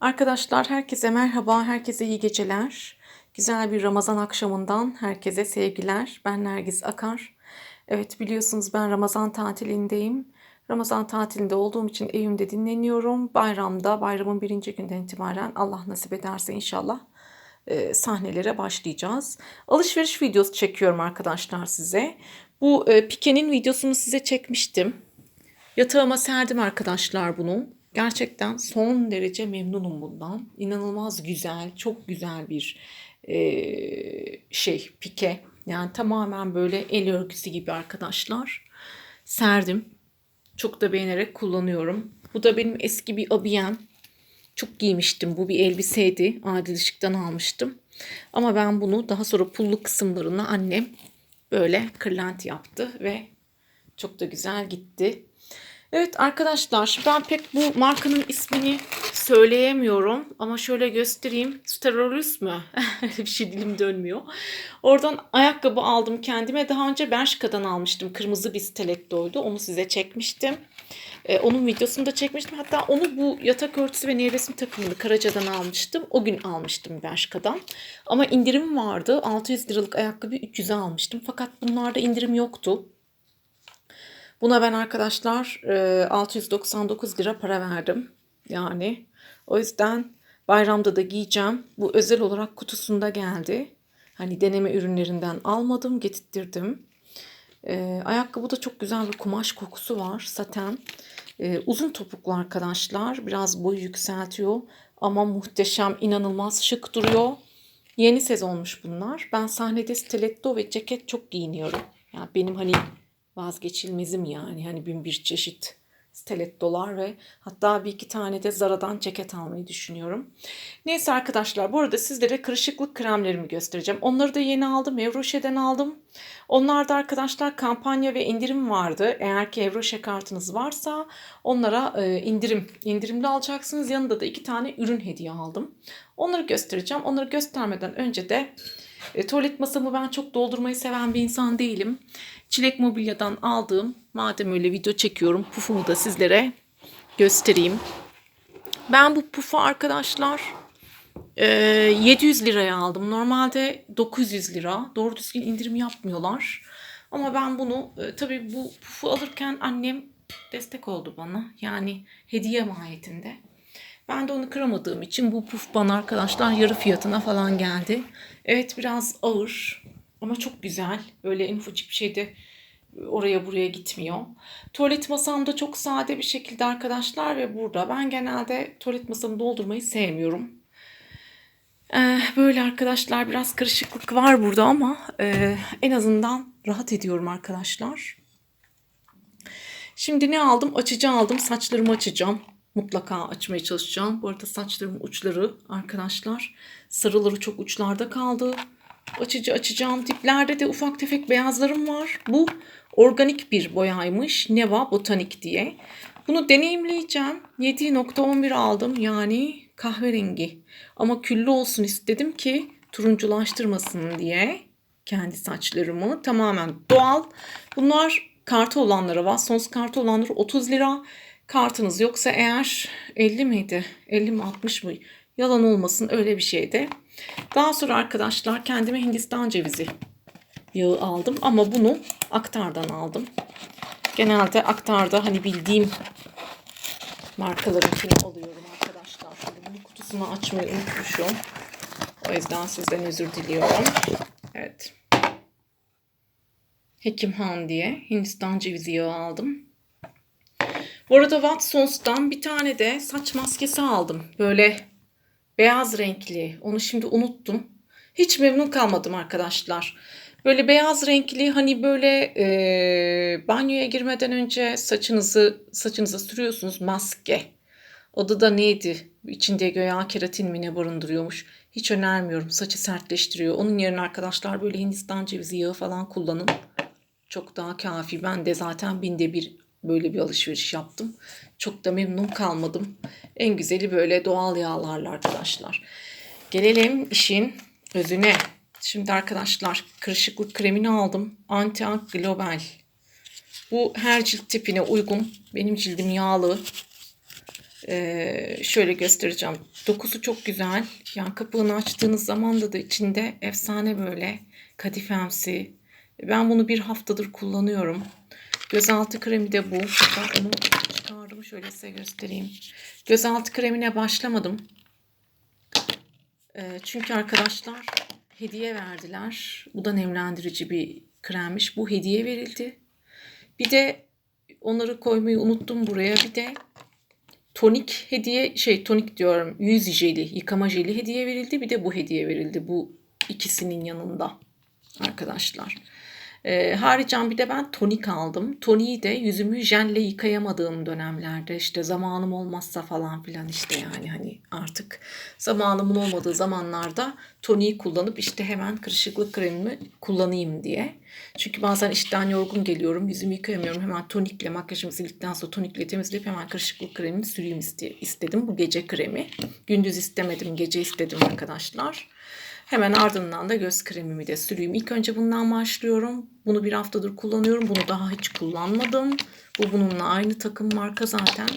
Arkadaşlar herkese merhaba, herkese iyi geceler. Güzel bir Ramazan akşamından herkese sevgiler. Ben Nergis Akar. Evet biliyorsunuz ben Ramazan tatilindeyim. Ramazan tatilinde olduğum için evimde dinleniyorum. Bayramda, bayramın birinci günden itibaren Allah nasip ederse inşallah e, sahnelere başlayacağız. Alışveriş videosu çekiyorum arkadaşlar size. Bu e, Pike'nin videosunu size çekmiştim. Yatağıma serdim arkadaşlar bunu. Gerçekten son derece memnunum bundan. İnanılmaz güzel, çok güzel bir e, şey pike. Yani tamamen böyle el örgüsü gibi arkadaşlar. Serdim. Çok da beğenerek kullanıyorum. Bu da benim eski bir abiyem. Çok giymiştim. Bu bir elbiseydi. Adil Işık'tan almıştım. Ama ben bunu daha sonra pullu kısımlarına annem böyle kırlent yaptı ve çok da güzel gitti. Evet arkadaşlar ben pek bu markanın ismini söyleyemiyorum ama şöyle göstereyim. Sterolus mü? Bir şey dilim dönmüyor. Oradan ayakkabı aldım kendime. Daha önce Bershka'dan almıştım. Kırmızı bir stilettoydu. Onu size çekmiştim. Ee, onun videosunu da çekmiştim. Hatta onu bu yatak örtüsü ve nevresim takımını Karaca'dan almıştım. O gün almıştım Bershka'dan. Ama indirim vardı. 600 liralık ayakkabı 300'e almıştım. Fakat bunlarda indirim yoktu. Buna ben arkadaşlar 699 lira para verdim. Yani o yüzden bayramda da giyeceğim. Bu özel olarak kutusunda geldi. Hani deneme ürünlerinden almadım, getirttirdim. Ee, ayakkabı da çok güzel bir kumaş kokusu var. Saten. Ee, uzun topuklu arkadaşlar. Biraz boyu yükseltiyor. Ama muhteşem, inanılmaz şık duruyor. Yeni sezonmuş bunlar. Ben sahnede stiletto ve ceket çok giyiniyorum. Yani benim hani vazgeçilmezim yani. Hani bin bir çeşit stilettolar ve hatta bir iki tane de Zara'dan ceket almayı düşünüyorum. Neyse arkadaşlar bu arada sizlere kırışıklık kremlerimi göstereceğim. Onları da yeni aldım. Evroşe'den aldım. Onlarda arkadaşlar kampanya ve indirim vardı. Eğer ki Evroşe kartınız varsa onlara e, indirim indirimli alacaksınız. Yanında da iki tane ürün hediye aldım. Onları göstereceğim. Onları göstermeden önce de e, tuvalet masamı ben çok doldurmayı seven bir insan değilim. Çilek Mobilya'dan aldığım, madem öyle video çekiyorum, pufumu da sizlere göstereyim. Ben bu pufu arkadaşlar e, 700 liraya aldım. Normalde 900 lira. Doğru düzgün indirim yapmıyorlar. Ama ben bunu e, tabii bu pufu alırken annem destek oldu bana. Yani hediye mahiyetinde. Ben de onu kıramadığım için bu puf bana arkadaşlar yarı fiyatına falan geldi. Evet biraz ağır ama çok güzel. Öyle en ufacık bir şeyde oraya buraya gitmiyor. Tuvalet masam da çok sade bir şekilde arkadaşlar ve burada. Ben genelde tuvalet masamı doldurmayı sevmiyorum. Ee, böyle arkadaşlar biraz karışıklık var burada ama e, en azından rahat ediyorum arkadaşlar. Şimdi ne aldım? Açıcı aldım. Saçlarımı açacağım. Mutlaka açmaya çalışacağım. Bu arada saçlarımın uçları arkadaşlar sarıları çok uçlarda kaldı. Açıcı açacağım. Diplerde de ufak tefek beyazlarım var. Bu organik bir boyaymış. Neva Botanik diye. Bunu deneyimleyeceğim. 7.11 aldım. Yani kahverengi. Ama küllü olsun istedim ki turunculaştırmasın diye kendi saçlarımı tamamen doğal. Bunlar kartı olanlara var. Sons kartı olanlara 30 lira. Kartınız yoksa eğer 50 miydi? 50 mi 60 mı? Yalan olmasın öyle bir şeydi. Daha sonra arkadaşlar kendime Hindistan cevizi yağı aldım ama bunu Aktar'dan aldım. Genelde Aktar'da hani bildiğim markalarınkini alıyorum arkadaşlar. Şimdi bunun kutusunu açmayı unutmuşum. O yüzden sizden özür diliyorum. Evet. Hekim Han diye Hindistan cevizi yağı aldım. Bu arada Watsons'tan bir tane de saç maskesi aldım. Böyle beyaz renkli. Onu şimdi unuttum. Hiç memnun kalmadım arkadaşlar. Böyle beyaz renkli hani böyle e, banyoya girmeden önce saçınızı saçınıza sürüyorsunuz maske. Adı da neydi? İçinde göya keratin mi ne barındırıyormuş. Hiç önermiyorum. Saçı sertleştiriyor. Onun yerine arkadaşlar böyle Hindistan cevizi yağı falan kullanın. Çok daha kafi. Ben de zaten binde bir böyle bir alışveriş yaptım. Çok da memnun kalmadım. En güzeli böyle doğal yağlarla arkadaşlar. Gelelim işin özüne. Şimdi arkadaşlar kırışıklık kremini aldım. Anti Global. Bu her cilt tipine uygun. Benim cildim yağlı. Ee, şöyle göstereceğim. Dokusu çok güzel. Yani kapağını açtığınız zaman da, da içinde efsane böyle kadifemsi. Ben bunu bir haftadır kullanıyorum. Gözaltı kremi de bu. Hatta onu çıkardım. Şöyle size göstereyim. Gözaltı kremine başlamadım. Ee, çünkü arkadaşlar hediye verdiler. Bu da nemlendirici bir kremmiş. Bu hediye verildi. Bir de onları koymayı unuttum buraya. Bir de tonik hediye şey tonik diyorum yüz jeli yıkama jeli hediye verildi. Bir de bu hediye verildi. Bu ikisinin yanında arkadaşlar. Ee, haricen bir de ben tonik aldım. Toniği de yüzümü jelle yıkayamadığım dönemlerde işte zamanım olmazsa falan filan işte yani hani artık zamanımın olmadığı zamanlarda toniği kullanıp işte hemen kırışıklık kremimi kullanayım diye. Çünkü bazen işten yorgun geliyorum yüzümü yıkayamıyorum hemen tonikle makyajımı sildikten sonra tonikle temizleyip hemen kırışıklık kremimi süreyim istedim. Bu gece kremi. Gündüz istemedim gece istedim arkadaşlar. Hemen ardından da göz kremimi de süreyim. İlk önce bundan başlıyorum. Bunu bir haftadır kullanıyorum. Bunu daha hiç kullanmadım. Bu bununla aynı takım marka zaten.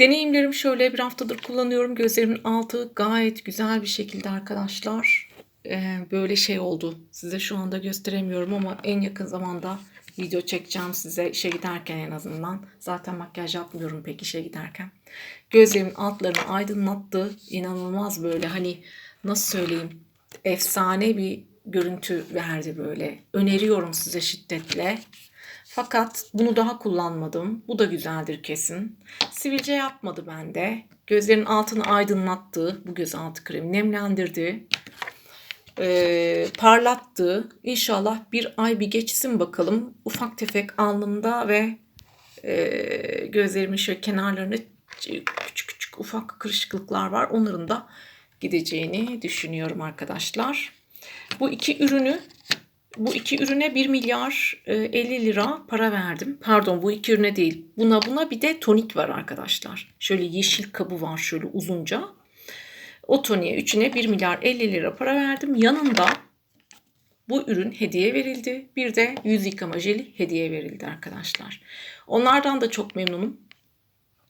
Deneyimlerim şöyle bir haftadır kullanıyorum. Gözlerimin altı gayet güzel bir şekilde arkadaşlar. Ee, böyle şey oldu. Size şu anda gösteremiyorum ama en yakın zamanda video çekeceğim size işe giderken en azından. Zaten makyaj yapmıyorum pek işe giderken. Gözlerimin altlarını aydınlattı. İnanılmaz böyle hani nasıl söyleyeyim efsane bir görüntü verdi böyle. Öneriyorum size şiddetle. Fakat bunu daha kullanmadım. Bu da güzeldir kesin. Sivilce yapmadı bende. Gözlerin altını aydınlattı. Bu göz altı kremi nemlendirdi e, parlattı. İnşallah bir ay bir geçsin bakalım. Ufak tefek alnımda ve e, gözlerimin şöyle kenarlarında küçük küçük ufak kırışıklıklar var. Onların da gideceğini düşünüyorum arkadaşlar. Bu iki ürünü bu iki ürüne 1 milyar 50 e, lira para verdim. Pardon bu iki ürüne değil. Buna buna bir de tonik var arkadaşlar. Şöyle yeşil kabı var şöyle uzunca. O toniğe üçüne 1 milyar 50 lira para verdim. Yanında bu ürün hediye verildi. Bir de yüz yıkama jeli hediye verildi arkadaşlar. Onlardan da çok memnunum.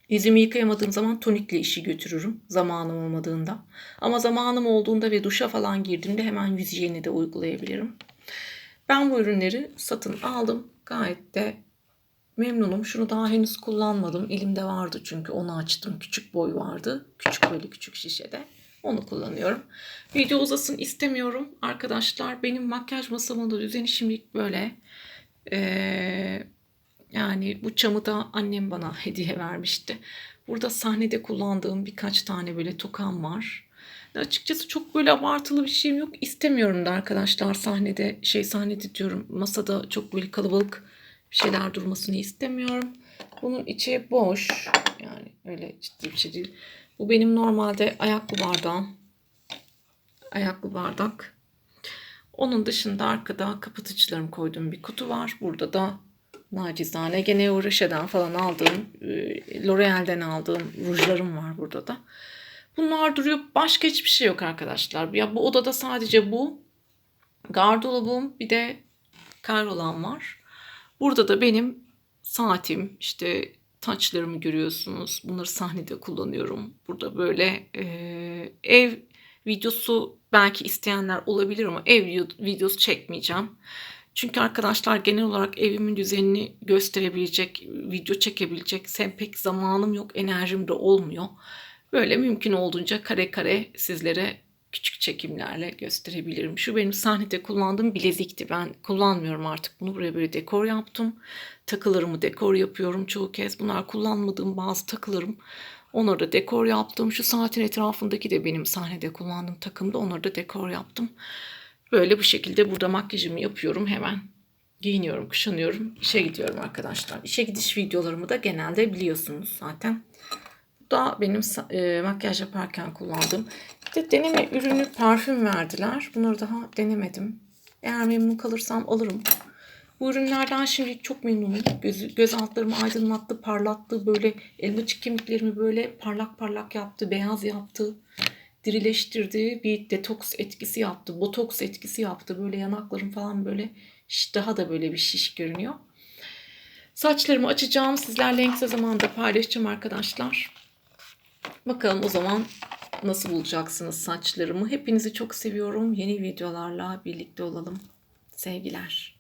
Yüzümü yıkayamadığım zaman tonikle işi götürürüm zamanım olmadığında. Ama zamanım olduğunda ve duşa falan girdiğimde hemen yüz hijyeni de uygulayabilirim. Ben bu ürünleri satın aldım. Gayet de memnunum. Şunu daha henüz kullanmadım. Elimde vardı çünkü onu açtım. Küçük boy vardı. Küçük böyle küçük şişede. Onu kullanıyorum. Video uzasın istemiyorum. Arkadaşlar benim makyaj masamın da düzeni şimdilik böyle. Ee, yani bu çamı da annem bana hediye vermişti. Burada sahnede kullandığım birkaç tane böyle tokam var. Açıkçası çok böyle abartılı bir şeyim yok. İstemiyorum da arkadaşlar sahnede şey sahnede diyorum masada çok böyle kalabalık şeyler durmasını istemiyorum. Bunun içi boş. Yani öyle ciddi bir şey değil. Bu benim normalde ayaklı bardağım. Ayaklı bardak. Onun dışında arkada kapatıcılarım koyduğum bir kutu var. Burada da nacizane gene Uğraşe'den falan aldığım, e, L'Oreal'den aldığım rujlarım var burada da. Bunlar duruyor. Başka hiçbir şey yok arkadaşlar. Ya bu odada sadece bu. Gardolabım bir de karrolan var. Burada da benim saatim, işte taçlarımı görüyorsunuz. Bunları sahnede kullanıyorum. Burada böyle e, ev videosu belki isteyenler olabilir ama ev videosu çekmeyeceğim. Çünkü arkadaşlar genel olarak evimin düzenini gösterebilecek, video çekebilecek pek zamanım yok, enerjim de olmuyor. Böyle mümkün olduğunca kare kare sizlere küçük çekimlerle gösterebilirim. Şu benim sahnede kullandığım bilezikti. Ben kullanmıyorum artık bunu. Buraya böyle dekor yaptım. Takılarımı dekor yapıyorum çoğu kez. Bunlar kullanmadığım bazı takılarım. Onları da dekor yaptım. Şu saatin etrafındaki de benim sahnede kullandığım takımda. Onları da dekor yaptım. Böyle bu şekilde burada makyajımı yapıyorum hemen. Giyiniyorum, kuşanıyorum. işe gidiyorum arkadaşlar. İşe gidiş videolarımı da genelde biliyorsunuz zaten. Bu da benim e, makyaj yaparken kullandığım de deneme ürünü parfüm verdiler. Bunları daha denemedim. Eğer memnun kalırsam alırım. Bu ürünlerden şimdi çok memnunum. Göz, göz altlarımı aydınlattı, parlattı. Böyle elmacık kemiklerimi böyle parlak parlak yaptı, beyaz yaptı. Dirileştirdi. Bir detoks etkisi yaptı. Botoks etkisi yaptı. Böyle yanaklarım falan böyle daha da böyle bir şiş görünüyor. Saçlarımı açacağım. Sizlerle en kısa zamanda paylaşacağım arkadaşlar. Bakalım o zaman nasıl bulacaksınız saçlarımı. Hepinizi çok seviyorum. Yeni videolarla birlikte olalım. Sevgiler.